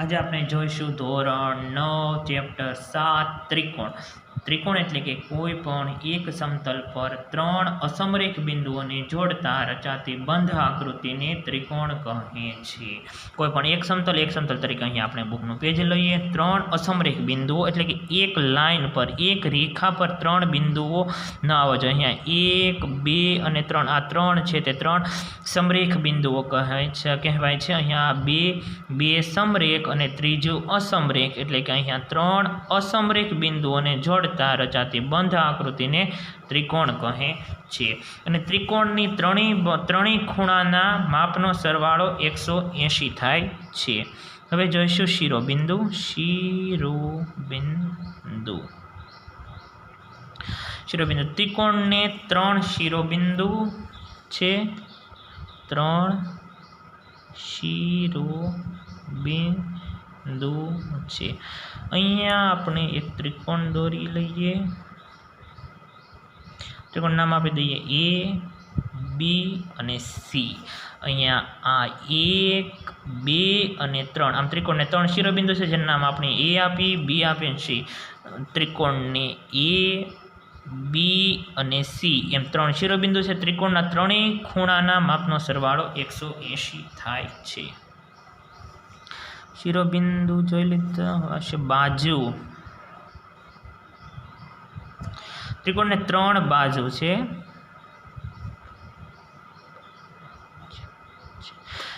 આજે આપણે જોઈશું ધોરણ નવ ચેપ્ટર સાત, ત્રિકોણ. ત્રિકોણ એટલે કે કોઈ પણ એક સમતલ પર ત્રણ અસમરેખ બિંદુઓને જોડતા રચાતી બંધ આકૃતિને ત્રિકોણ કહે છે. કોઈ પણ એક સમતલ એક સમતલ તરીકે અહીંયા આપણે બુકનું પેજ લઈએ. ત્રણ અસમરેખ બિંદુઓ એટલે કે એક લાઈન પર એક રેખા પર ત્રણ બિંદુઓ. ન આવવા જોઈએ, અહીંયા એક, બે અને ત્રણ. આ ત્રણ છે તે ત્રણ સમરેખ બિંદુઓ કહે છે, કહેવાય છે. અહીંયા બે બે સમરેખ અને ત્રીજું અસમરેખ એટલે કે અહીંયા ત્રણ અસમરેખ બિંદુઓને જોડતા રચાતી બંધ આકૃતિને ત્રિકોણ કહે છે. અને ત્રિકોણની ત્રણેય ત્રણેય ખૂણાના માપનો સરવાળો એકસો એંશી થાય છે. હવે જોઈશું શિરોબિંદુ શિરોબિંદુ. શિરોબિંદુ ત્રિકોણને ત્રણ શિરોબિંદુ છે. ત્રણ શિરોબિંદુ છે. અહીંયા આપણે એક ત્રિકોણ દોરી લઈએ. ત્રિકોણ નામ આપી દઈએ. એ બી અને સી અહીંયા આ એક, બે અને ત્રણ. આમ ત્રિકોણને ત્રણ શિરોબિંદુ છે જેનું નામ આપણે એ આપી બી આપી અને સી ત્રિકોણને એ બી અને સી એમ ત્રણ શિરોબિંદુ છે. ત્રિકોણના ત્રણેય ખૂણાના માપનો સરવાળો એકસો થાય છે. શિરોબિંદુ જોઈ લીધા હશે બાજુ. ત્રિકોણને ત્રણ બાજુ છે.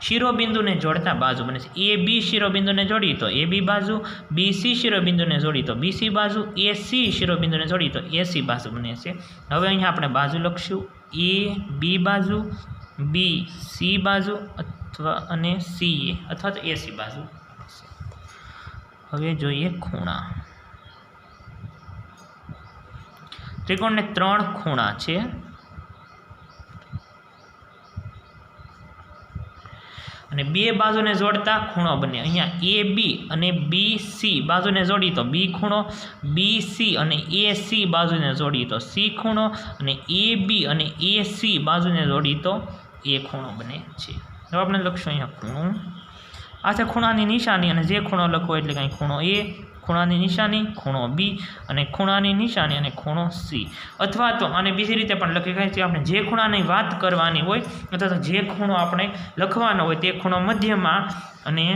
શિરોબિંદુને જોડતા બાજુ બને છે. એ બી શિરોબિંદુને જોડી તો એ બી બાજુ બીસી શિરોબિંદુને જોડી તો બીસી બાજુ, એ સી શિરોબિંદુને જોડી તો એસી બાજુ બને છે. હવે અહીંયા આપણે બાજુ લખશું. એ બી બાજુ, બી સી બાજુ અથવા અને સી અથવા તો એસી બાજુ. હવે જોઈએ ખૂણા. ત્રિકોણને ત્રણ ખૂણા છે. અને બે બાજુને જોડતા ખૂણો બને. અહીંયા એ બી અને બી સી બાજુને જોડી તો બી ખૂણો બી સી અને એ સી બાજુને જોડી તો સી ખૂણો અને એ બી અને એ સી બાજુને જોડી તો એ ખૂણો બને છે. હવે આપણે લખશું અહીંયા ખૂણો. આ છે ખૂણાની નિશાની અને જે ખૂણો લખવો એટલે કાંઈ ખૂણો એ, ખૂણાની નિશાની, ખૂણો બી અને ખૂણાની નિશાની અને ખૂણો સી. અથવા તો આને બીજી રીતે પણ લખી શકાય છે, આપણે જે ખૂણાની વાત કરવાની હોય અથવા તો જે ખૂણો આપણે લખવાનો હોય તે ખૂણો મધ્યમાં અને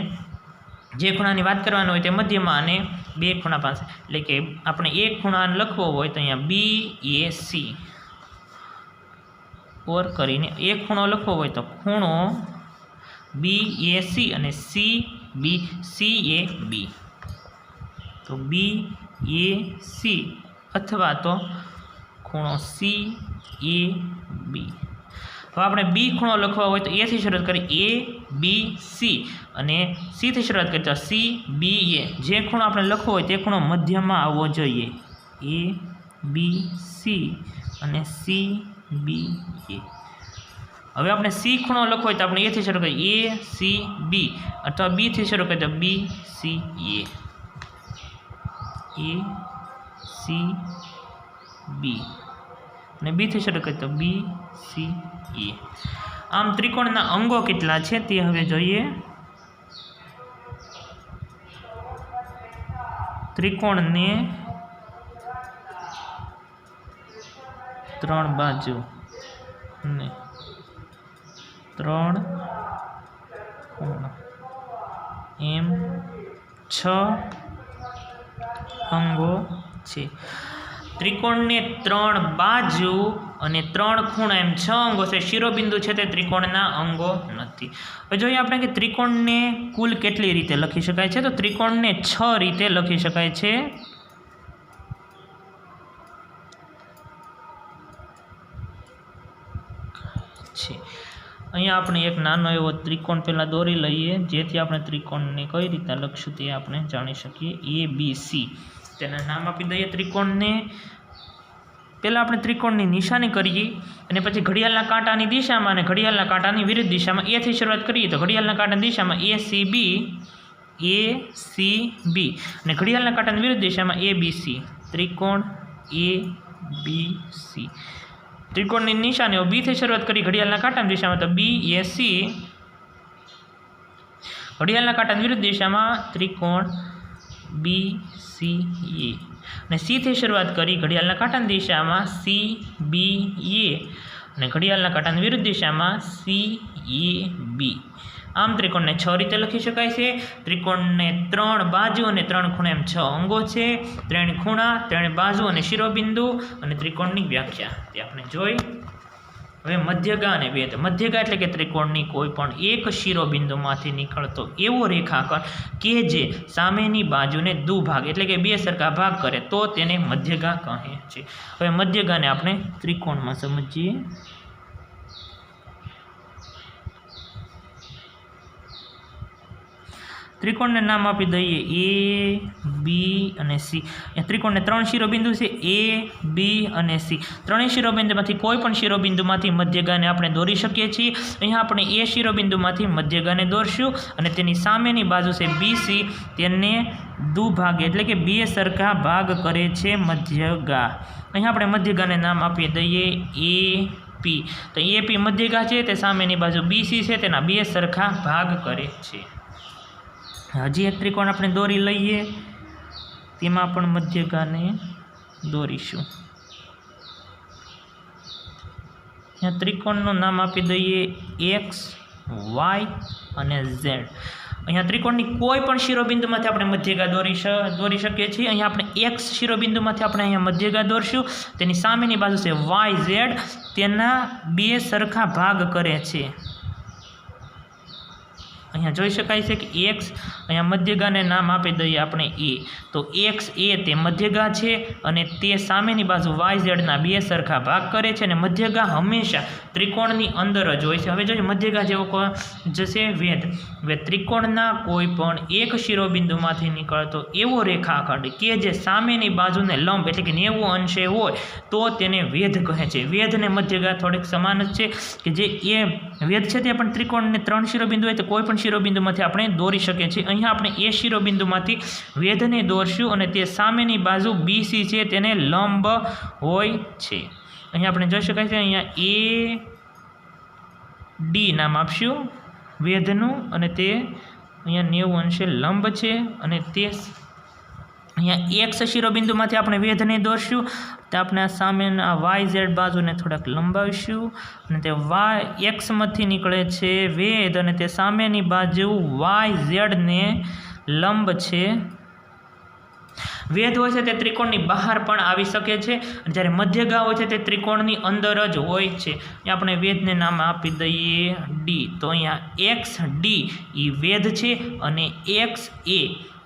જે ખૂણાની વાત કરવાની હોય તે મધ્યમાં અને બે ખૂણા પાસે. એટલે કે આપણે એક ખૂણાને લખવો હોય તો અહીંયા બી, એ, સી. ઓર કરીને એક ખૂણો લખવો હોય તો ખૂણો બી એ સી અને C B C A B તો બી એ સી અથવા તો ખૂણો સી એ બી હવે આપણે બી ખૂણો લખવા હોય તો એથી શરૂઆત કરી એ બી સી અને સીથી શરૂઆત કરી તો સી બી એ જે ખૂણો આપણે લખવો હોય તે ખૂણો મધ્યમાં આવવો જોઈએ. એ બી સી અને સી બી એ હવે આપણે સી ખૂણો લખવો હોય તો આપણે એથી શરૂ કરીએ. એ સી બી અથવા બીથી શરૂ કરીએ તો બી C A A C B અને બીથી શરૂ કરીએ તો બી સી એ આમ ત્રિકોણના અંગો કેટલા છે તે હવે જોઈએ. ત્રિકોણને ત્રણ બાજુ. ને ત્રણ, એમ, છ અંગો છે. ત્રિકોણને ત્રણ બાજુ અને ત્રણ ખૂણા એમ છ અંગો છે. શિરોબિંદુ છે તે ત્રિકોણના અંગો નથી. હવે જોઈએ આપણે કે ત્રિકોણને કુલ કેટલી રીતે લખી શકાય છે? તો ત્રિકોણને છ રીતે લખી શકાય છે. છે. અહીંયા આપણે એક નાનો એવો ત્રિકોણ પહેલાં દોરી લઈએ, જેથી આપણે ત્રિકોણને કઈ રીતે લખશું તે આપણે જાણી શકીએ. એ બી સી તેના નામ આપી દઈએ ત્રિકોણને. પહેલાં આપણે ત્રિકોણની નિશાની કરીએ અને પછી ઘડિયાળના કાંટાની દિશામાં અને ઘડિયાળના કાંટાની વિરુદ્ધ દિશામાં એથી શરૂઆત કરીએ તો ઘડિયાળના કાંટાની દિશામાં A C B A C B અને ઘડિયાળના કાંટાની વિરુદ્ધ દિશામાં એ બી સી ત્રિકોણ એ બી સી ત્રિકોણની નિશાનીઓ બીથી શરૂઆત કરી ઘડિયાળના કાંટાની દિશામાં, તો બી એ સી ઘડિયાળના કાંટાની વિરુદ્ધ દિશામાં ત્રિકોણ બી સી એ અને સીથી શરૂઆત કરી ઘડિયાળના કાંટાની દિશામાં સી બી એ અને ઘડિયાળના કાંટાની વિરુદ્ધ દિશામાં સી એ બી આમ ત્રિકોણને છ રીતે લખી શકાય છે. ત્રિકોણને ત્રણ બાજુ અને ત્રણ ખૂણા એમ છ અંગો છે. ત્રણ ખૂણા, ત્રણ બાજુ અને શિરોબિંદુ અને ત્રિકોણની વ્યાખ્યા. તે આપણે જોઈ. હવે મધ્યગા અને બે મધ્યગા એટલે કે ત્રિકોણની કોઈ પણ એક શિરોબિંદુમાંથી નીકળતો એવો રેખાકર કે જે સામેની બાજુને દુભાગ એટલે કે બે સરખા ભાગ કરે તો તેને મધ્યગા કહે છે. હવે મધ્યગાને આપણે ત્રિકોણમાં સમજીએ. ત્રિકોણને નામ આપી દઈએ. એ, બી અને સી. ત્રિકોણને ત્રણ શિરોબિંદુ છે. એ, બી અને સી. ત્રણેય શિરોબિંદુમાંથી કોઈ પણ શિરોબિંદુમાંથી મધ્યગાને આપણે દોરી શકીએ છીએ. અહીંયા આપણે એ શિરોબિંદુમાંથી મધ્યગાને દોરશું અને તેની સામેની બાજુ છે બી, સી. તેને દુભાગ એટલે કે બે સરખા ભાગ કરે છે મધ્યગા. અહીંયા આપણે મધ્યગાને નામ આપી દઈએ એ, પી. તો એ, પી મધ્યગા છે, તે સામેની બાજુ બી, સી છે, તેના બે સરખા ભાગ કરે છે. હજી એક ત્રિકોણ આપણે દોરી લઈએ, તેમાં પણ મધ્યગાને દોરીશું. ત્યાં ત્રિકોણનું નામ આપી દઈએ એક્સ, વાય અને ઝેડ. અહીંયા ત્રિકોણની કોઈ પણ શિરોબિંદુમાંથી આપણે મધ્યગા દોરી દોરી શકીએ છીએ. અહીંયા આપણે એક્સ શિરોબિંદુમાંથી આપણે અહીંયા મધ્યગા દોરશું. તેની સામેની બાજુ છે વાય ઝેડ. તેના બે સરખા ભાગ કરે છે. અહીંયા જોઈ શકાય છે કે એક્સ અહીંયા મધ્યગાને નામ આપી દઈએ આપણે એ તો એક્સ એ તે મધ્યગા છે અને તે સામેની બાજુ વાય ઝેડના બે સરખા ભાગ કરે છે અને મધ્યગા હંમેશા ત્રિકોણની અંદર જ હોય છે. હવે જોઈએ મધ્યગા જેવો જશે વેદ. હવે ત્રિકોણના કોઈ પણ એક શિરોબિંદુમાંથી નીકળતો એવો રેખાખંડ કે જે સામેની બાજુને લંબ એટલે કે નેવું અંશે હોય, તો તેને વેધ કહે છે. વેધ અને મધ્યગા થોડીક સમાન જ છે કે જે એ વેદ છે તે પણ ત્રિકોણને ત્રણ શિરોબિંદુ હોય તો કોઈ પણ શિરોબિંદુમાંથી આપણે દોરી શકીએ છીએ. અહીંયા આપણે એ શિરોબિંદુમાંથી વેધને દોરશું અને તે સામેની બાજુ બીસી છે તેને લંબ હોય છે. અહીંયા આપણે જોઈ શકાય છે, અહીંયા એ ડી નામ આપશું, વેધનું અને તે અહીંયા નેવું અંશે લંબ છે અને તે અહીંયા એક્સ શિરોબિંદુમાંથી આપણે વેધને દોરશું, તો આપણે આ સામેના વાય ઝેડ બાજુને થોડાક લંબાવીશું, અને તે વાય એક્સમાંથી નીકળે છે વેધ, અને તે સામેની બાજુ વાય ઝેડને લંબ છે. વેધ હોય છે તે ત્રિકોણની બહાર પણ આવી શકે છે જ્યારે મધ્યગા હોય છે તે ત્રિકોણની અંદર જ હોય છે. આપણે વેધને નામ આપી દઈએ ડી. તો અહીંયા એક્સ ડી એ વેધ છે, અને એક્સ એ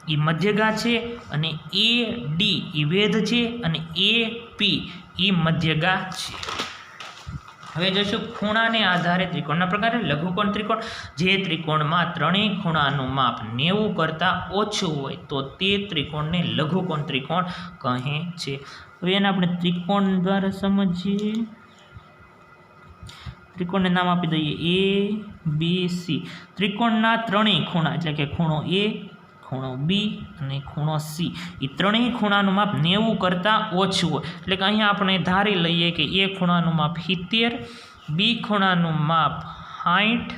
એ મધ્યગા છે અને એ ડી એ વેધ છે અને એ પી એ મધ્યગા છે. હવે જોઈશું ખૂણાને આધારે ત્રિકોણના પ્રકારે લઘુકોણ ત્રિકોણ. જે ત્રિકોણમાં ત્રણેય ખૂણાનું માપ નેવું કરતાં ઓછું હોય તો તે ત્રિકોણને લઘુકોણ ત્રિકોણ કહે છે. હવે એને આપણે ત્રિકોણ દ્વારા સમજીએ. ત્રિકોણને નામ આપી દઈએ. A, B, C. ત્રિકોણના ત્રણેય ખૂણા એટલે કે ખૂણો એ ખૂણો બી અને ખૂણો સી એ ત્રણેય ખૂણાનું માપ નેવું કરતાં ઓછું હોય. એટલે કે અહીંયા આપણે ધારી લઈએ કે એ ખૂણાનું માપ સિત્તેર બી ખૂણાનું માપ સાઠ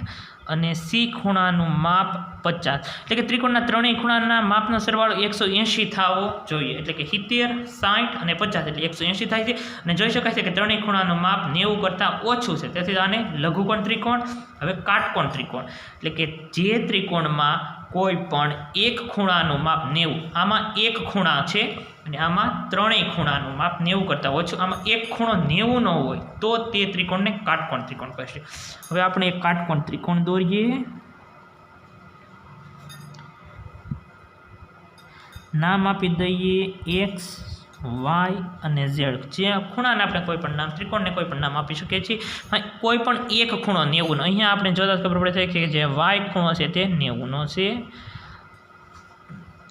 અને સી ખૂણાનું માપ પચાસ. એટલે કે ત્રિકોણના ત્રણેય ખૂણાના માપનો સરવાળો એકસો એંશી થવો જોઈએ. એટલે કે સિત્તેર સાઠ અને પચાસ એટલે એકસો એંશી થાય છે. અને જોઈ શકાય છે કે ત્રણેય ખૂણાનું માપ નેવું કરતાં ઓછું છે. તેથી આને લઘુકોણ ત્રિકોણ, હવે કાટકોણ ત્રિકોણ. એટલે કે જે ત્રિકોણમાં કોઈ પણ એક ખૂણાનું માપ નેવું. આમાં એક ખૂણા છે અને આમાં ત્રણેય ખૂણાનું માપ નેવું કરતાં ઓછું આમાં એક ખૂણો નેવું ન હોય તો તે ત્રિકોણને કાટકોણ ત્રિકોણ કહેશે હવે આપણે એક કાટકોણ ત્રિકોણ દોરીએ. નામ આપી દઈએ. એક્સ વાય અને ઝેડ. જે ખૂણાને આપણે કોઈ પણ નામ, ત્રિકોણને કોઈ પણ નામ આપી શકીએ છીએ. કોઈ પણ એક ખૂણો નેવુંનો. અહીંયા આપણે જોતા ખબર પડે છે કે જે વાય ખૂણો છે તે નેવુંનો છે.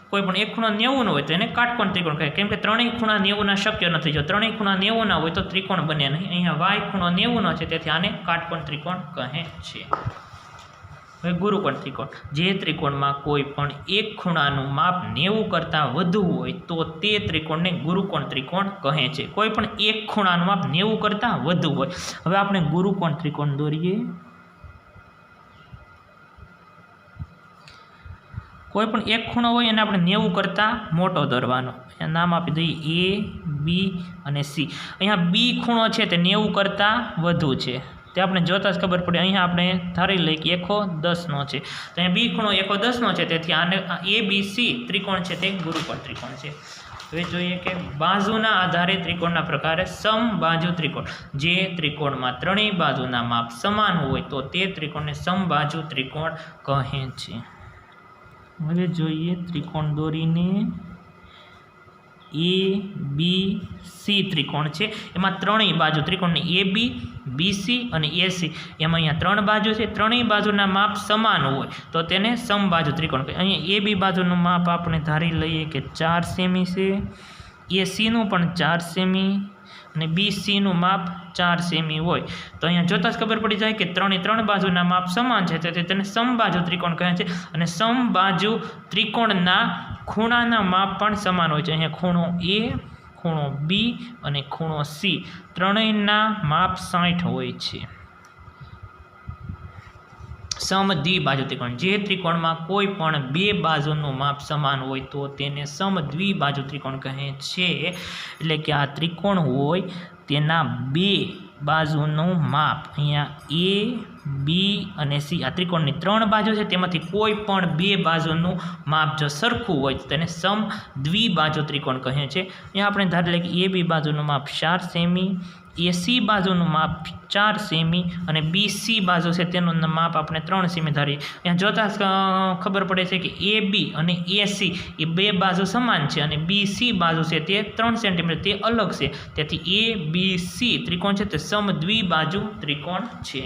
કોઈ પણ એક ખૂણો નેવુંનો હોય તો એને કાટકોણ ત્રિકોણ કહે કેમ કે ત્રણેય ખૂણા નેવુંના શક્ય નથી. જો ત્રણેય ખૂણા નેવુંના હોય તો ત્રિકોણ બને નહીં. અહીંયા વાય ખૂણો નેવુંનો છે, તેથી આને કાટકોણ ત્રિકોણ કહે છે. હવે ગુરુકોણ ત્રિકોણ. જે ત્રિકોણમાં કોઈ પણ એક ખૂણાનું માપ નેવું કરતાં વધુ હોય, તો તે ત્રિકોણને ગુરુકોણ ત્રિકોણ કહે છે. કોઈ પણ એક ખૂણાનું માપ નેવું કરતાં વધુ હોય. હવે આપણે ગુરુકોણ ત્રિકોણ દોરીએ. કોઈ પણ એક ખૂણો હોય, એને આપણે નેવું કરતાં મોટો દોરવાનો. એનું નામ આપી દઈએ એ, બી અને સી. અહીંયા બી ખૂણો છે તે નેવું કરતાં વધુ છે. તે આપણે જોતાં જ ખબર પડે. અહીંયા આપણે ધારી લઈએ કે એકો દસનો છે. તો અહીંયા બી ખૂણો એકો દસનો છે. તેથી આને એ બી સી ત્રિકોણ છે તે ગુરુકોણ ત્રિકોણ છે. હવે જોઈએ કે બાજુના આધારે ત્રિકોણના પ્રકારે સમબાજુ ત્રિકોણ. જે ત્રિકોણમાં ત્રણેય બાજુના માપ સમાન હોય તો તે ત્રિકોણને સમબાજુ ત્રિકોણ કહે છે. હવે જોઈએ ત્રિકોણ દોરીને એ બી, સી ત્રિકોણ છે. એમાં ત્રણેય બાજુ ત્રિકોણની એ, બી બીસી અને એસી એમાં અહીંયા ત્રણ બાજુ છે. ત્રણેય બાજુના માપ સમાન હોય તો તેને સમબાજુ ત્રિકોણ કહે અહીંયા એ, બી બાજુનું માપ આપણે ધારી લઈએ કે ચાર સેમી છે. એસીનું પણ ચાર સેમી અને બીસીનું માપ ચાર સેમી હોય. તો અહીંયા જોતાં જ ખબર પડી જાય કે ત્રણે ત્રણ બાજુના માપ સમાન છે. તેથી તેને સમબાજુ ત્રિકોણ કહે છે. અને સમબાજુ ત્રિકોણના ખૂણાના માપ પણ સમાન હોય છે. અહીંયા ખૂણો એ ખૂણો બી અને ખૂણો સી ત્રણેયના માપ સાઠ હોય છે. સમદ્વિબાજુ ત્રિકોણ. જે ત્રિકોણમાં કોઈ પણ બે બાજુનું માપ સમાન હોય તો તેને સમદ્વિબાજુ ત્રિકોણ કહે છે. એટલે કે આ ત્રિકોણ હોય તેના બે બાજુનું માપ. અહીંયા એ બી અને સી આ ત્રિકોણની ત્રણ બાજુ છે. તેમાંથી કોઈ પણ બે બાજુનું માપ જો સરખું હોય તો તેને સમ દ્વિબાજુ ત્રિકોણ કહે છે. અહીંયા આપણે ધારી લઈએ કે એ બી બાજુનું માપ ચાર સેમી એસી બાજુનું માપ ચાર સેમી અને બીસી બાજુ છે તેનું માપ આપણે ત્રણ સેમી ધારીએ. અહીંયા જોતાં ખબર પડે છે કે એ બી અને એસી એ બે બાજુ સમાન છે અને બીસી બાજુ છે તે ત્રણ સેન્ટીમીટર, તે અલગ છે. તેથી એ, બી, સી ત્રિકોણ છે તે સમદ્વિબાજુ ત્રિકોણ છે.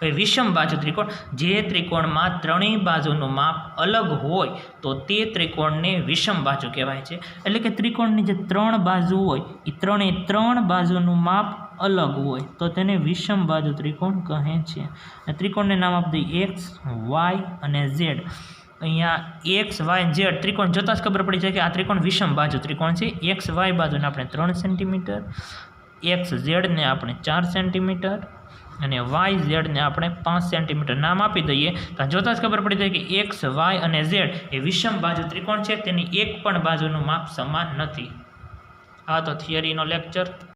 હવે વિષમ બાજુ ત્રિકોણ, જે ત્રિકોણમાં ત્રણેય બાજુનું માપ અલગ હોય, તો તે ત્રિકોણને વિષમ બાજુ કહેવાય છે. એટલે કે ત્રિકોણની જે ત્રણ બાજુ હોય એ ત્રણેય ત્રણ બાજુનું માપ અલગ હોય, તો તેને વિષમ બાજુ ત્રિકોણ કહે છે. ત્રિકોણને નામ આપી દઈએ એક્સ, વાય અને ઝેડ. અહીંયા એક્સ, વાય, ઝેડ ત્રિકોણ જોતાં જ ખબર પડી જાય કે આ ત્રિકોણ વિષમ બાજુ ત્રિકોણ છે. એક્સ, વાય બાજુને આપણે ત્રણ સેન્ટીમીટર, એક્સ, ઝેડને આપણે ચાર સેન્ટીમીટર અને વાય ઝેડને આપણે પાંચ સેન્ટીમીટર નામ આપી દઈએ તો જોતાં જ ખબર પડી જાય કે એક્સ, વાય અને ઝેડ એ વિષમ બાજુ ત્રિકોણ છે, તેની એક પણ બાજુનું માપ સમાન નથી. આ તો થિયરીનો લેક્ચર.